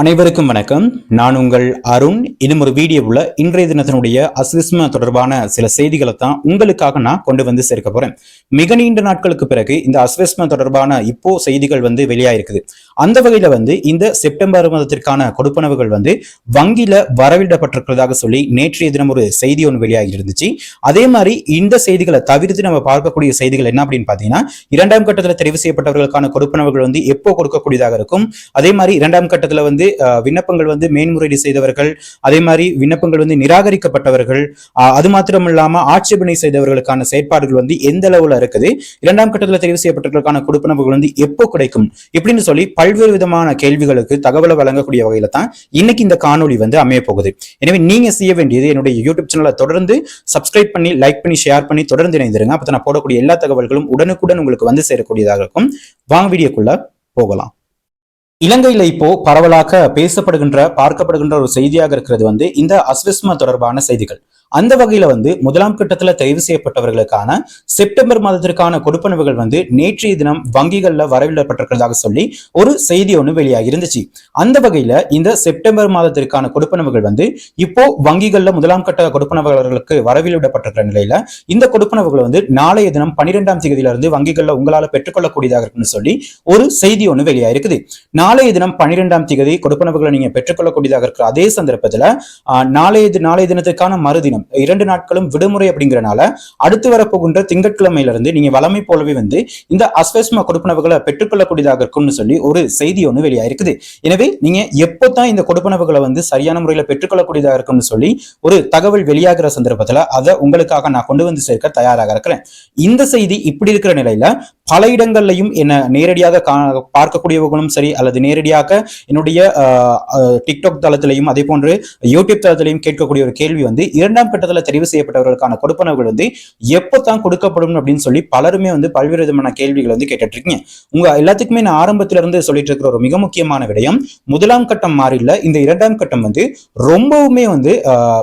அனைவருக்கும் வணக்கம். நான் உங்கள் அருண். இன்னும் ஒரு வீடியோவில் இன்றைய தினத்தினுடைய அஸ்விஸ்ம தொடர்பான சில செய்திகளை தான் உங்களுக்காக நான் கொண்டு வந்து சேர்க்க போறேன். மிக நீண்ட நாட்களுக்கு பிறகு இந்த அஸ்விஸ்ம தொடர்பான இப்போ செய்திகள் வந்து வெளியாயிருக்குது. அந்த வகையில வந்து இந்த செப்டம்பர் மாதத்திற்கான கொடுப்பனவுகள் வந்து வங்கியில வரவிடப்பட்டிருக்கிறதாக சொல்லி நேற்றைய தினம் ஒரு செய்தி ஒன்று வெளியாகி இருந்துச்சு அதே மாதிரி இந்த செய்திகளை தவிர்த்து நம்ம பார்க்கக்கூடிய செய்திகள் என்ன அப்படின்னு பாத்தீங்கன்னா இரண்டாம் கட்டத்தில் தெரிவு செய்யப்பட்டவர்களுக்கான கொடுப்பனவுகள் வந்து எப்போ கொடுக்கக்கூடியதாக இருக்கும்? அதே மாதிரி இரண்டாம் கட்டத்தில் வந்து விண்ணப்பங்கள் வந்து மேன்முறையீடு செய்தவர்கள் அதே மாதிரி விண்ணப்பங்கள் வந்து நிராகரிக்கப்பட்டவர்கள் அது மாத்திரமில்லாம ஆட்சேபனை செய்தவர்களுக்கான செயற்பாடுகள் வந்து எந்த அளவுல இருக்குது? இரண்டாம் கட்டத்தில் தெரிவு செய்யப்பட்டவர்களுக்கான கொடுப்பனவுகள் வந்து எப்போ கிடைக்கும்? இப்படின்னு சொல்லி பல்வேறு விதமான கேள்விகளுக்கு தகவலை வழங்கக்கூடிய வகையில தான் இன்னைக்கு இந்த காணொளி வந்து அமைய போகுது. எனவே நீங்க செய்ய வேண்டியது என்னுடைய யூடியூப் சேனலை தொடர்ந்து சப்ஸ்கிரைப் பண்ணி லைக் பண்ணி ஷேர் பண்ணி தொடர்ந்து இணைந்திருங்க. அப்போ நான் போடக்கூடிய எல்லா தகவல்களும் உடனுக்குடன் உங்களுக்கு வந்து சேரக்கூடியதாக இருக்கும். வாங்க வீடியோக்குள்ள போகலாம். இலங்கையில இப்போ பரவலாக பேசப்படுகின்ற பார்க்கப்படுகின்ற ஒரு செய்தியாக இருக்கிறது வந்து இந்த அஸ்விஸ்ம தொடர்பான செய்திகள். அந்த வகையில வந்து முதலாம் கட்டத்துல தெரிவு செய்யப்பட்டவர்களுக்கான செப்டம்பர் மாதத்திற்கான கொடுப்பனவுகள் வந்து நேற்றைய தினம் வங்கிகள்ல வரவிடப்பட்டிருக்கிறதாக சொல்லி ஒரு செய்தி ஒன்று வெளியாகி இருந்துச்சு. அந்த வகையில இந்த செப்டம்பர் மாதத்திற்கான கொடுப்பனவுகள் வந்து இப்போ வங்கிகள்ல முதலாம் கட்ட கொடுப்பனவர்களுக்கு வரவிடப்பட்டிருக்கிற நிலையில இந்த கொடுப்பனவுகள் வந்து நாளைய தினம் பன்னிரெண்டாம் தேதியில இருந்து வங்கிகள்ல உங்களால பெற்றுக்கொள்ளக்கூடியதாக இருக்குன்னு சொல்லி ஒரு செய்தி ஒன்று வெளியாயிருக்குது. நாளைய தினம் பன்னிரெண்டாம் தேதி கொடுப்பனவுகளை நீங்க பெற்றுக்கொள்ளக்கூடியதாக இருக்கிற அதே சந்தர்ப்பத்துல ஆஹ், நாளைய நாளைய தினத்துக்கான மறுதினம் இரண்டு நாட்களும் விடுமுறை அப்படிங்கிறனால அடுத்து வரப்போகின்ற திங்கட்கிழமையிலிருந்து நீங்க வளமை போலவே வந்து இந்த அஸ்வஸ்ம கொடுப்பனவுகளை பெற்றுக்கொள்ளக்கூடியதாக இருக்கும்னு சொல்லி ஒரு செய்தி ஒன்று வெளியாயிருக்குது. எனவே நீங்க எப்போ தான் இந்த கொடுப்பனவுகளை வந்து சரியான முறையில பெற்றுக்கொள்ளக்கூடியதாக இருக்கும்னு சொல்லி ஒரு தகவல் வெளியாகிற சந்தர்ப்பத்துல அதை உங்களுக்காக நான் கொண்டு வந்து சேர்க்க தயாராக இருக்கிறேன். இந்த செய்தி இப்படி இருக்கிற நிலையில பல இடங்கள்லையும் என்ன நேரடியாக பார்க்கக்கூடியவர்களும் சரி அல்லது நேரடியாக என்னுடைய டிக்டாக் தளத்திலையும் அதே போன்று யூடியூப் தளத்திலையும் கேட்கக்கூடிய ஒரு கேள்வி வந்து இரண்டாம் கட்டத்துல தெரிவு செய்யப்பட்டவர்களுக்கான கொடுப்பனவுகள் வந்து எப்போ தான் கொடுக்கப்படும் அப்படின்னு சொல்லி பலருமே வந்து பல்வேறு விதமான கேள்விகள் வந்து கேட்டுட்டு இருக்கீங்க உங்க எல்லாத்துக்குமே நான் ஆரம்பத்துல இருந்து சொல்லிட்டு இருக்கிற ஒரு மிக முக்கியமான விடயம் முதலாம் கட்டம் மாறில இந்த இரண்டாம் கட்டம் வந்து ரொம்பவுமே வந்து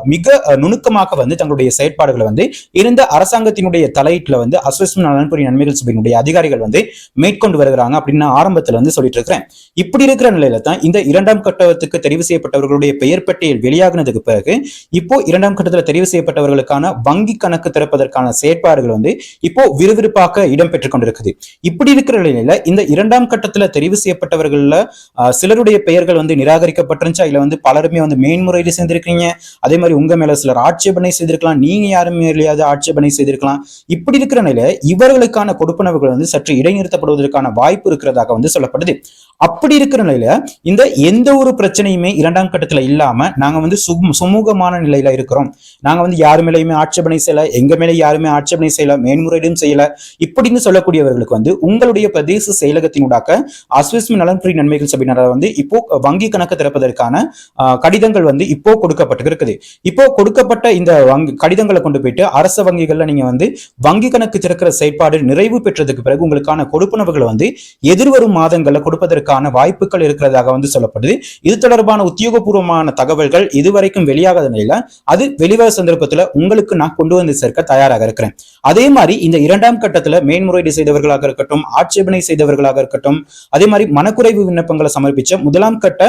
மிக நுணுக்கமாக வந்து தங்களுடைய செயற்பாடுகளை வந்து இருந்த அரசாங்கத்தினுடைய தலையீட்டுல வந்து அஸ்வஸ்ம நலன்புரி நன்மைகள் சபையினுடைய அதிகாரிகள் வந்து மேற்கொண்டு வருகிறாங்க அப்படின்னு நான் ஆரம்பத்துல வந்து சொல்லிட்டு இருக்கிறேன். இப்படி இருக்கிற நிலையில தான் இந்த இரண்டாம் கட்டத்துக்கு தெரிவு செய்யப்பட்டவர்களுடைய பெயர் பட்டியல் வெளியாகினதுக்கு பிறகு இப்போ இரண்டாம் கட்டத்துல தெரிவு செய்யப்பட்டவர்களுக்கான வங்கி கணக்கு திறப்பதற்கான செயற்பாடுகள் வந்து இப்போ விறுவிறுப்பாக இடம்பெற்றுக் கொண்டிருக்குது இப்படி இருக்கிற நிலையில இந்த இரண்டாம் கட்டத்துல தெரிவு செய்யப்பட்டவர்கள்ல ஆஹ், சிலருடைய பெயர்கள் வந்து நிராகரிக்கப்பட்டிருந்துச்சா? இல்ல வந்து பலருமே வந்து மேன்முறையீடு செய்திருக்கீங்க அதே மாதிரி உங்க மேல சிலர் ஆட்சேபனை செய்திருக்கலாம் நீங்க யாரும் மேலேயாவது ஆட்சேபனை செய்திருக்கலாம். இப்படி இருக்கிற நிலையில இவர்களுக்கான கொடுப்பனவுகள் வந்து சற்று இடைநிறுத்தப்படுவதற்கான வாய்ப்பு இருக்கிறதாக வந்து சொல்லப்படுது. அப்படி இருக்கிற நிலையில இந்த எந்த ஒரு பிரச்சனையுமே இரண்டாம் கட்டத்துல இல்லாம நாங்க வந்து சுமு- சுமூகமான நிலையில இருக்கிறோம். நாங்க வந்து யாரு மேலேயுமே ஆட்சேபனை செய்யல எங்க மேலே யாருமே ஆட்சேபனை செய்யல மேன்முறையீடும் செய்யல. இப்படின்னு சொல்லக்கூடியவர்களுக்கு வந்து உங்களுடைய பிரதேச செயலகத்தினூடாக அஸ்விஸ்மி நலன்புரி நன்மைகள் சபையினரால் வந்து இப்போ வங்கி கணக்கு திறப்பதற்கான ஆஹ், கடிதங்கள் வந்து இப்போ கொடுக்கப்பட்டு இருக்குது இப்போ கொடுக்கப்பட்ட இந்த வங்கி கடிதங்களை கொண்டு போயிட்டு அரச வங்கிகள்ல நீங்க வந்து வங்கி கணக்கு திறக்கிற செயற்பாடு நிறைவு பெற்றதுக்கு பிறகு உங்களுக்கான கொடுப்பனவுகளை வந்து எதிர்வரும் மாதங்கள்ல கொடுப்பதற்கான வாய்ப்புகள் இருக்கிறதாக வந்து சொல்லப்படுது. இது தொடர்பான உத்தியோகபூர்வமான தகவல்கள் இதுவரைக்கும் வெளியாகாத நிலையில அது வெளிவர சந்தர்ப்பத்துல உங்களுக்கு நான் கொண்டு வந்து சேர்க்க தயாராக இருக்கிறேன். அதே மாதிரி இந்த இரண்டாம் கட்டத்துல மேன்முறையீடு செய்தவர்களாக இருக்கட்டும் ஆட்சேபனை செய்தவர்களாக இருக்கட்டும் அதே மாதிரி மனக்குறைவு விண்ணப்பங்களை சமர்ப்பிச்ச முதலாம் கட்ட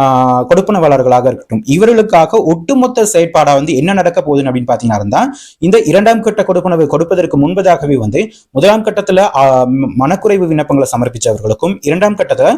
ஆஹ், கொடுப்பனவாளர்களாக இருக்கட்டும் இவர்களுக்காக ஒட்டுமொத்த செயற்பாடா வந்து என்ன நடக்க போகுதுன்னு அப்படின்னு பாத்தீங்கன்னா இந்த இரண்டாம் கட்ட கொடுப்பனவை கொடுப்பதற்கு முன்பதாகவே வந்து முதலாம் கட்டத்துல மனக்குறைவு விண்ணப்பங்களை சமர்ப்பிச்சவர்களுக்கும் இரண்டாம் கட்டத்துல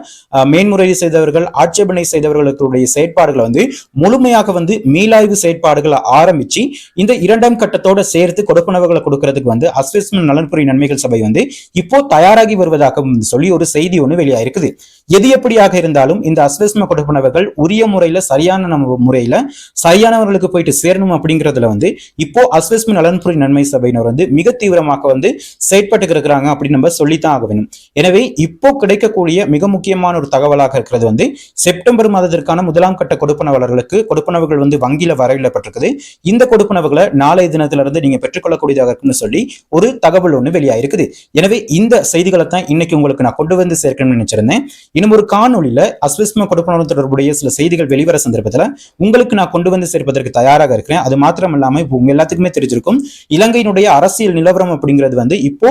மேன்முறையீடு செய்தவர்கள் ஆட்சேபனை செய்தவர்களுடைய செயற்பாடுகளை வந்து முழுமையாக வந்து மீளாய்வு செயற்பாடுகளை ஆரம்பிச்சு இந்த இரண்டாம் கட்டத்தோட சேர்த்து கொடுப்பனவுகளை கொடுக்கறதுக்கு வந்து அஸ்விஸ்மன் நலன்புரி நன்மைகள் சபை வந்து இப்போ தயாராகி வருவதாக சொல்லி ஒரு செய்தி ஒன்று வெளியாயிருக்குது. எது எப்படியாக இருந்தாலும் இந்த அஸ்விஸ்ம கொடுப்பனவுகள் உரிய முறையில சரியான நம்ம முறையில சரியானவர்களுக்கு போயிட்டு சேரணும் அப்படிங்கிறதுல வந்து இப்போ அஸ்விஸ்ம நலன்புரி நன்மை சபையினர் வந்து மிக தீவிரமாக வந்து செயற்பட்டு இருக்கிறாங்க அப்படின்னு நம்ம சொல்லித்தான் ஆக வேணும் எனவே இப்போ கிடைக்கக்கூடிய மிக முக்கிய முக்கியமான ஒரு தகவலாக இருக்கிறது வந்து செப்டம்பர் மாதத்திற்கான முதலாம் கட்ட கொடுப்பனவாளர்களுக்கு கொடுப்பனவுகள் வந்து வங்கியில வரவிடப்பட்டிருக்குது. இந்த கொடுப்பனவுகளை நாளைய தினத்திலிருந்து நீங்க பெற்றுக்கொள்ளக்கூடியதாக இருக்குன்னு சொல்லி ஒரு தகவல் ஒன்று வெளியாயிருக்குது. எனவே இந்த செய்திகளை தான் இன்னைக்கு உங்களுக்கு நான் கொண்டு வந்து சேர்க்கணும்னு நினைச்சிருந்தேன். இன்னும் ஒரு காணொலியில அஸ்விஸ்ம கொடுப்பனவு தொடர்புடைய சில செய்திகள் வெளிவர சந்தர்ப்பத்தில் உங்களுக்கு நான் கொண்டு வந்து சேர்ப்பதற்கு தயாராக இருக்கிறேன். அது மாத்திரம் இல்லாம இப்போ உங்க எல்லாத்துக்குமே தெரிஞ்சிருக்கும். இலங்கையினுடைய அரசியல் நிலவரம் அப்படிங்கிறது வந்து இப்போ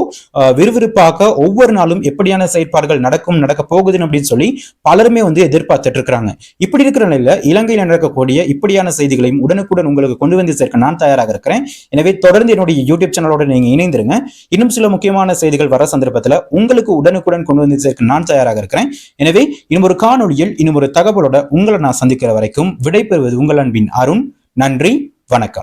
விறுவிறுப்பாக ஒவ்வொரு நாளும் எப்படியான செயற்பாடுகள் நடக்கும் நடக்க போகுது அப்படின்னு சொல்லி பலருமே வந்து எதிர்பார்த்துட்டு இருக்கிறாங்க. இப்படி இருக்கிற நிலையில இலங்கையில் நடக்கக்கூடிய இப்படியான செய்திகளையும் உடனுக்குடன் உங்களுக்கு கொண்டு வந்து சேர்க்க நான் தயாராக இருக்கிறேன். எனவே தொடர்ந்து என்னுடைய யூடியூப் சேனலோட நீங்க இணைந்திருங்க. இன்னும் சில முக்கியமான செய்திகள் வர சந்தர்ப்பத்தில் உங்களுக்கு உடனுக்குடன் கொண்டு வந்து சேர்க்க நான் தயாராக இருக்கிறேன். எனவே இன்னும் ஒரு காணொளியில் இன்னும் ஒரு தகவலோட உங்களை நான் சந்திக்கிற வரைக்கும் விடைபெறுவது உங்கள் அன்பின் அருண். நன்றி வணக்கம்.